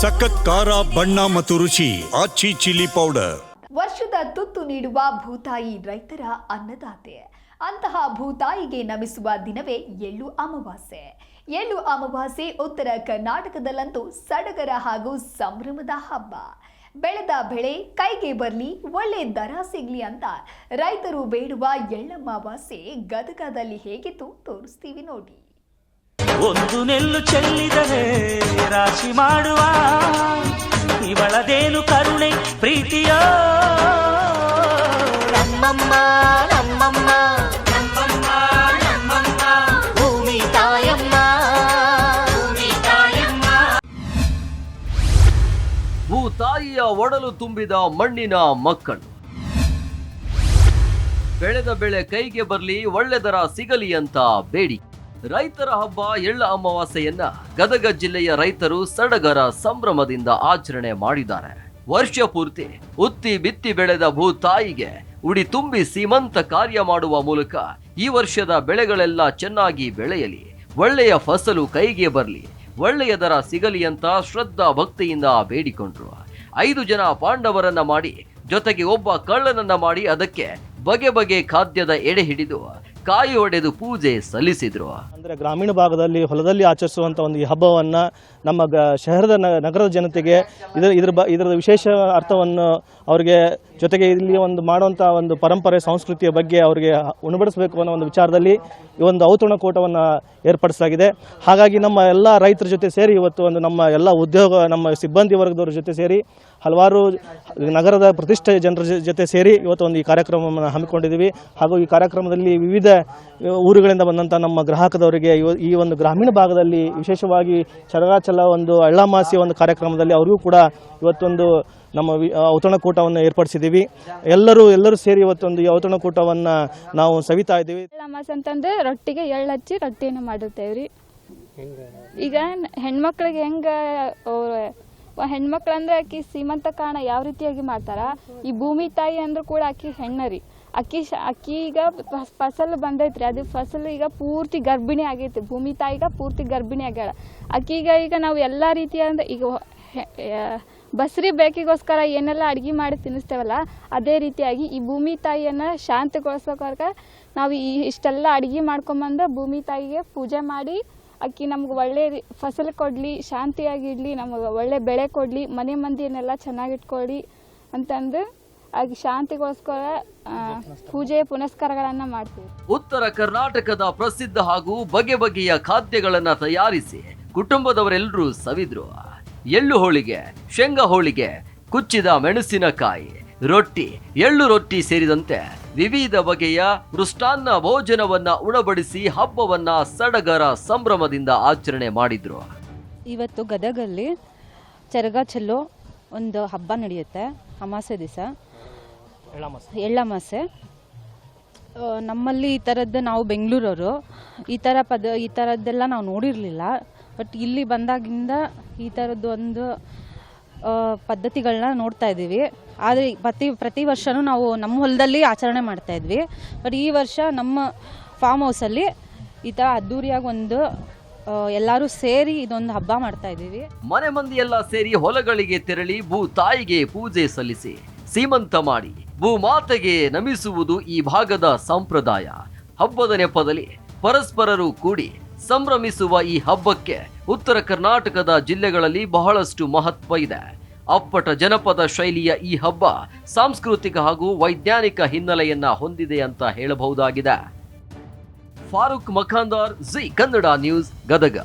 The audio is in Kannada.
ಸಖತ್ ಖಾರ, ಬಣ್ಣ ಮತ್ತು ರುಚಿ, ಆಚಿ ಚಿಲ್ಲಿ ಪೌಡರ್. ವರ್ಷದ ತುತ್ತು ನೀಡುವ ಭೂತಾಯಿ ರೈತರ ಅನ್ನದಾತೆ. ಅಂತಹ ಭೂತಾಯಿಗೆ ನಮಿಸುವ ದಿನವೇ ಎಳ್ಳು ಅಮಾವಾಸ್ಯೆ. ಎಳ್ಳು ಅಮಾವಾಸ್ಯೆ ಉತ್ತರ ಕರ್ನಾಟಕದಲ್ಲಂತೂ ಸಡಗರ ಹಾಗೂ ಸಂಭ್ರಮದ ಹಬ್ಬ. ಬೆಳೆದ ಬೆಳೆ ಕೈಗೆ ಬರಲಿ, ಒಳ್ಳೆ ದರ ಸಿಗ್ಲಿ ಅಂತ ರೈತರು ಬೇಡುವ ಎಳ್ಳಮಾವಾಸ್ಯೆ ಗದಗದಲ್ಲಿ ಹೇಗಿತ್ತು ತೋರಿಸ್ತೀವಿ ನೋಡಿ. ಒಂದು ನೆಲ್ಲು ಚೆಲ್ಲಿದರೆ ರಾಶಿ ಮಾಡುವ. ಇವಳದೇನು ಕರುಣೆ ಪ್ರೀತಿಯ. ನಮ್ಮಮ್ಮ ನಮ್ಮಮ್ಮ ನಮ್ಮಮ್ಮ ನಮ್ಮಮ್ಮ ಭೂಮಿ ತಾಯಮ್ಮ. ಭೂಮಿ ತಾಯಮ್ಮ. ಭೂತಾಯಿಯ ಒಡಲು ತುಂಬಿದ ಮಣ್ಣಿನ ಮಕ್ಕಳು. ಬೆಳೆದ ಬೆಳೆ ಕೈಗೆ ಬರಲಿ ಒಳ್ಳೆದರ ಸಿಗಲಿ ಅಂತ ಬೇಡಿ ರೈತರ ಹಬ್ಬ ಎಳ್ಳ ಅಮಾವಾಸ್ಯೆಯನ್ನ ಗದಗ ಜಿಲ್ಲೆಯ ರೈತರು ಸಡಗರ ಸಂಭ್ರಮದಿಂದ ಆಚರಣೆ ಮಾಡಿದ್ದಾರೆ. ವರ್ಷ ಪೂರ್ತಿ ಉತ್ತಿ ಬಿತ್ತಿ ಬೆಳೆದ ಭೂ ತಾಯಿಗೆ ಉಡಿ ತುಂಬಿ ಸೀಮಂತ ಕಾರ್ಯ ಮಾಡುವ ಮೂಲಕ ಈ ವರ್ಷದ ಬೆಳೆಗಳೆಲ್ಲ ಚೆನ್ನಾಗಿ ಬೆಳೆಯಲಿ, ಒಳ್ಳೆಯ ಫಸಲು ಕೈಗೆ ಬರಲಿ, ಒಳ್ಳೆಯ ದರ ಸಿಗಲಿ ಅಂತ ಶ್ರದ್ಧಾ ಭಕ್ತಿಯಿಂದ ಬೇಡಿಕೊಂಡ್ರು. ಐದು ಜನ ಪಾಂಡವರನ್ನ ಮಾಡಿ ಜೊತೆಗೆ ಒಬ್ಬ ಕಳ್ಳನನ್ನ ಮಾಡಿ ಅದಕ್ಕೆ ಬಗೆ ಬಗೆ ಖಾದ್ಯದ ಎಡೆ ಹಿಡಿದು ಕಾಯಿ ಒಡೆದು ಪೂಜೆ ಸಲ್ಲಿಸಿದ್ರು. ಅಂದರೆ ಗ್ರಾಮೀಣ ಭಾಗದಲ್ಲಿ ಹೊಲದಲ್ಲಿ ಆಚರಿಸುವಂಥ ಒಂದು ಈ ಹಬ್ಬವನ್ನು ನಮ್ಮ ಗ, ಶಹರದ ನಗರದ ಜನತೆಗೆ ಇದರ, ಇದ್ರ ಇದರ ವಿಶೇಷ ಅರ್ಥವನ್ನು ಅವರಿಗೆ ಜೊತೆಗೆ ಇಲ್ಲಿ ಒಂದು ಮಾಡುವಂಥ ಒಂದು ಪರಂಪರೆ, ಸಂಸ್ಕೃತಿಯ ಬಗ್ಗೆ ಅವರಿಗೆ ಉಣಬಡಿಸಬೇಕು ಅನ್ನೋ ಒಂದು ವಿಚಾರದಲ್ಲಿ ಈ ಒಂದು ಔತಣಕೂಟವನ್ನು ಏರ್ಪಡಿಸಲಾಗಿದೆ. ಹಾಗಾಗಿ ನಮ್ಮ ಎಲ್ಲ ರೈತರ ಜೊತೆ ಸೇರಿ ಇವತ್ತು ಒಂದು ನಮ್ಮ ಎಲ್ಲ ಉದ್ಯೋಗ, ನಮ್ಮ ಸಿಬ್ಬಂದಿ ವರ್ಗದವರ ಜೊತೆ ಸೇರಿ ಹಲವಾರು ನಗರದ ಪ್ರತಿಷ್ಠೆ ಜನರ ಜೊತೆ ಸೇರಿ ಇವತ್ತು ಒಂದು ಈ ಕಾರ್ಯಕ್ರಮವನ್ನು ಹಮ್ಮಿಕೊಂಡಿದ್ದೀವಿ. ಹಾಗೂ ಈ ಕಾರ್ಯಕ್ರಮದಲ್ಲಿ ವಿವಿಧ ಊರುಗಳಿಂದ ಬಂದಂಥ ನಮ್ಮ ಗ್ರಾಹಕದವರಿಗೆ ಈ ಒಂದು ಗ್ರಾಮೀಣ ಭಾಗದಲ್ಲಿ ವಿಶೇಷವಾಗಿ ಚರಗಾಚಲ ಒಂದು ಅಳ್ಳಾಮಾಸಿ ಒಂದು ಕಾರ್ಯಕ್ರಮದಲ್ಲಿ ಅವರಿಗೂ ಕೂಡ ಇವತ್ತೊಂದು ನಮ್ಮ ಔತಣಕೂಟವನ್ನು ಏರ್ಪಡಿಸಿದ್ದೀವಿ. ಎಲ್ಲರೂ ಎಲ್ಲರೂ ಸೇರಿ ಇವತ್ತೊಂದು ಈ ಔತಣಕೂಟವನ್ನು ನಾವು ಸವಿತಾ ಇದ್ದೀವಿ. ಅಳ್ಳಾಮಾಸಿ ಅಂತಂದ್ರೆ ರೊಟ್ಟಿಗೆ ಎಳ್ಳು ಹಚ್ಚಿ ರೊಟ್ಟಿಯನ್ನು ಮಾಡಿರ್ತೇವೆ ರೀ. ಈಗ ಹೆಣ್ಮಕ್ಳಿಗೆ ಹೆಂಗ ಹೆಣ್ಮಕ್ಳು ಅಂದ್ರೆ ಆಕಿ ಸೀಮಂತ ಕಾರಣ ಯಾವ ರೀತಿಯಾಗಿ ಮಾಡ್ತಾರ? ಈ ಭೂಮಿ ತಾಯಿ ಅಂದ್ರೂ ಕೂಡ ಆಕಿ ಹೆಣ್ಣ ರೀ ಅಕ್ಕಿ ಶ ಅಕ್ಕಿ ಈಗ ಫಸ್- ಫಸಲು ಬಂದೈತ್ರಿ. ಅದು ಫಸಲು ಈಗ ಪೂರ್ತಿ ಗರ್ಭಿಣಿ ಆಗೈತಿ. ಭೂಮಿ ತಾಯಿಗ ಪೂರ್ತಿ ಗರ್ಭಿಣಿ ಆಗ್ಯಾಳ. ಅಕ್ಕಿಗ ಈಗ ನಾವು ಎಲ್ಲ ರೀತಿಯಾದ ಈಗ ಬಸ್ರಿ ಬೇಕಿಗೋಸ್ಕರ ಏನೆಲ್ಲ ಅಡುಗೆ ಮಾಡಿ ತಿನ್ನಿಸ್ತೇವಲ್ಲ, ಅದೇ ರೀತಿಯಾಗಿ ಈ ಭೂಮಿ ತಾಯಿಯನ್ನು ಶಾಂತಿಗೊಳಿಸೋಕೋರ್ಗ ನಾವು ಈ ಇಷ್ಟೆಲ್ಲ ಅಡುಗೆ ಮಾಡ್ಕೊಂಬಂದು ಭೂಮಿ ತಾಯಿಗೆ ಪೂಜೆ ಮಾಡಿ, ಅಕ್ಕಿ ನಮ್ಗೆ ಒಳ್ಳೆ ಫಸಲು ಕೊಡಲಿ ಶಾಂತಿಯಾಗಿಡಲಿ ನಮಗೆ ಒಳ್ಳೆ ಬೆಳೆ ಕೊಡಲಿ, ಮನೆ ಮಂದಿಯನ್ನೆಲ್ಲ ಚೆನ್ನಾಗಿಟ್ಕೊಳ್ಳಿ ಅಂತಂದು ಆಗಿ ಶಾಂತಿಗೋಸ್ಕರ ಪೂಜೆ ಪುನಸ್ಕಾರಗಳನ್ನು ಮಾಡ್ತೀವಿ. ಉತ್ತರ ಕರ್ನಾಟಕದ ಪ್ರಸಿದ್ಧ ಹಾಗೂ ಬಗೆ ಬಗೆಯ ಖಾದ್ಯಗಳನ್ನ ತಯಾರಿಸಿ ಕುಟುಂಬದವರೆಲ್ಲರೂ ಸವಿದ್ರು. ಎಳ್ಳು ಹೋಳಿಗೆ ಶೇಂಗಾ ಹೋಳಿಗೆ ಕುಚ್ಚಿದ ಮೆಣಸಿನಕಾಯಿ ರೊಟ್ಟಿ ಎಳ್ಳು ರೊಟ್ಟಿ ಸೇರಿದಂತೆ ವಿವಿಧ ಬಗೆಯ ಮೃಷ್ಟಾನ್ನ ಭೋಜನವನ್ನ ಉಣಬಡಿಸಿ ಹಬ್ಬವನ್ನ ಸಡಗರ ಸಂಭ್ರಮದಿಂದ ಆಚರಣೆ ಮಾಡಿದ್ರು. ಇವತ್ತು ಗದಗಲ್ಲಿ ಚರಗ ಚೆಲ್ಲೋ ಒಂದು ಹಬ್ಬ ನಡೆಯುತ್ತೆ ಅಮಾಸೆ ದಿವಸ. ಎಳ್ಳಮಾಸೆ ನಮ್ಮಲ್ಲಿ ಈ ಥರದ್ದು ನಾವು ಬೆಂಗಳೂರವರು. ಈ ಥರ ಪದ ಈ ಥರದ್ದೆಲ್ಲ ನಾವು ನೋಡಿರಲಿಲ್ಲ. ಬಟ್ ಇಲ್ಲಿ ಬಂದಾಗಿಂದ ಈ ಥರದ್ದು ಒಂದು ಪದ್ಧತಿಗಳನ್ನ ನೋಡ್ತಾ ಇದ್ದೀವಿ. ಆದರೆ ಪ್ರತಿ ಪ್ರತಿ ವರ್ಷವೂ ನಾವು ನಮ್ಮ ಹೊಲದಲ್ಲಿ ಆಚರಣೆ ಮಾಡ್ತಾ ಇದ್ವಿ. ಬಟ್ ಈ ವರ್ಷ ನಮ್ಮ ಫಾರ್ಮ್ ಹೌಸಲ್ಲಿ ಈ ಥರ ಅದ್ದೂರಿಯಾಗಿ ಒಂದು ಎಲ್ಲರೂ ಸೇರಿ ಇದೊಂದು ಹಬ್ಬ ಮಾಡ್ತಾ ಇದ್ದೀವಿ. ಮನೆ ಎಲ್ಲ ಸೇರಿ ಹೊಲಗಳಿಗೆ ತೆರಳಿ ಭೂ ತಾಯಿಗೆ ಪೂಜೆ ಸಲ್ಲಿಸಿ ಸೀಮಂತ ಮಾಡಿ. ಭೂಮಾತೆಗೆ ನಮಿಸುವುದು ಈ ಭಾಗದ ಸಂಪ್ರದಾಯ. ಹಬ್ಬದ ನೆಪದಲ್ಲಿ ಪರಸ್ಪರರು ಕೂಡಿ ಸಂಭ್ರಮಿಸುವ ಈ ಹಬ್ಬಕ್ಕೆ ಉತ್ತರ ಕರ್ನಾಟಕದ ಜಿಲ್ಲೆಗಳಲ್ಲಿ ಬಹಳಷ್ಟು ಮಹತ್ವ ಇದೆ. ಅಪ್ಪಟ ಜನಪದ ಶೈಲಿಯ ಈ ಹಬ್ಬ ಸಾಂಸ್ಕೃತಿಕ ಹಾಗೂ ವೈಜ್ಞಾನಿಕ ಹಿನ್ನೆಲೆಯನ್ನ ಹೊಂದಿದೆ ಅಂತ ಹೇಳಬಹುದಾಗಿದೆ. Farooq Makhandar Zee Kannada news, Gadag.